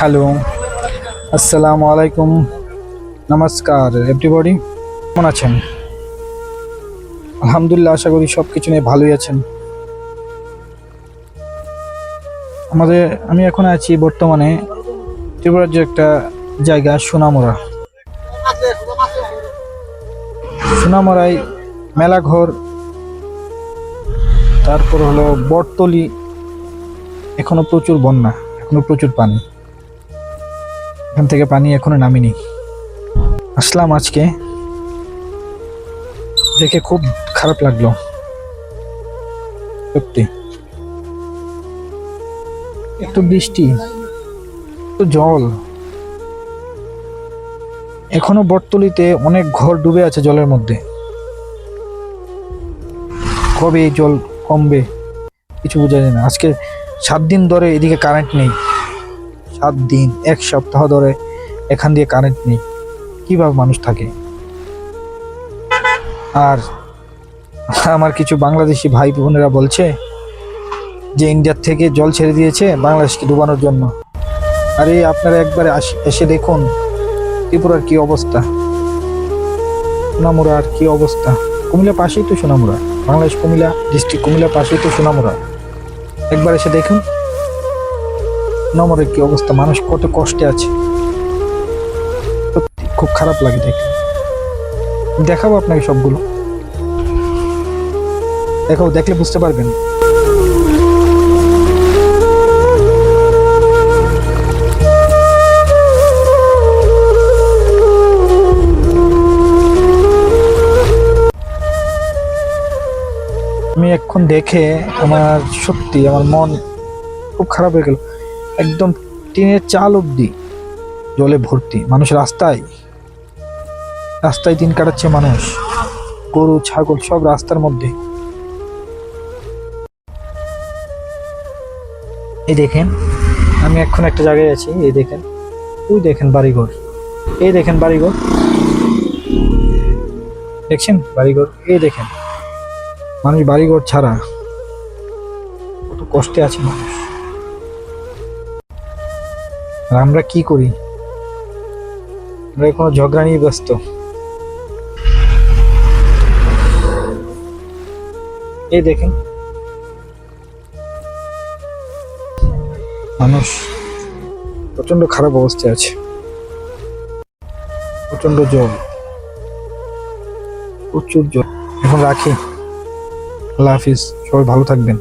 Hello আসসালামু আলাইকুম নমস্কার এভরিবডি কেমন আছেন? আলহামদুলিল্লাহ আশা করি সব কিছু নিয়ে ভালোই আছেন। আমাদের, আমি এখন আছি বর্তমানে ত্রিপুরার যে একটা জায়গা, সোনামুড়া। সোনামুড়ায় মেলাঘর তারপর হলো বটতলি। এখনও প্রচুর বন্যা, এখনও প্রচুর পানি। এখান থেকে পানি এখনও নামিনি। আসলাম আজকে। দেখে খুব খারাপ লাগল। সত্যি। একটু বৃষ্টি, একটু জল। এখনও বটতলিতে অনেক ঘর ডুবে আছে জলের মধ্যে। কবে জল কমবে, কিছু বোঝা যায় না। আজকে সাত দিন ধরে এদিকে কারেন্ট নেই। সাত দিন, এক সপ্তাহ ধরে এখান দিয়ে কারেন্ট নেই। কীভাবে মানুষ থাকে? আর আমার কিছু বাংলাদেশি ভাই বোনেরা বলছে যে ইন্ডিয়ার থেকে জল ছেড়ে দিয়েছে বাংলাদেশকে ডুবানোর জন্য। আরে আপনারা একবারে এসে দেখুন ত্রিপুরার কি অবস্থা। সোনামুড়ার কি অবস্থা। কুমিল্লা পাশেই তো সোনামুড়া। বাংলাদেশ কুমিল্লা ডিস্ট্রিক্ট কুমিল্লা পাশেই তো সোনামুড়া। একবার এসে দেখুন। সোনামুড়ার কি অবস্থা? মানুষ কত কষ্টে আছে। খুব খারাপ লাগে দেখে। দেখাবো আপনাকে সবগুলো। দেখাবো, দেখলে বুঝতে পারবেন। আমি এখন দেখে আমার সত্যি আমার মন খুব খারাপ হয়ে গেল। একদম টিনের চাল অবধি জলে ভর্তি। মানুষ রাস্তায় রাস্তায় দিন কাটাচ্ছে মানুষ। গরু, ছাগল সব রাস্তার মধ্যে। এই দেখেন, আমি এখন একটা জায়গায় আছি, এই দেখেন, ওই দেখেন বাড়িঘর। এই দেখেন বাড়িঘর। দেখছেন বাড়িঘর? এই দেখেন, মানুষ বাড়িঘর ছাড়া কত কষ্টে আছে মানুষ। আর আমরা কি করি? আমরা কোনো ঝগড়া নিয়ে ব্যস্ত। এই দেখেন। মানুষ প্রচণ্ড খারাপ অবস্থায় আছে। প্রচণ্ড জল প্রচুর জল এখন রাখি। আল্লাহ হাফিজ। সবাই ভালো থাকবেন।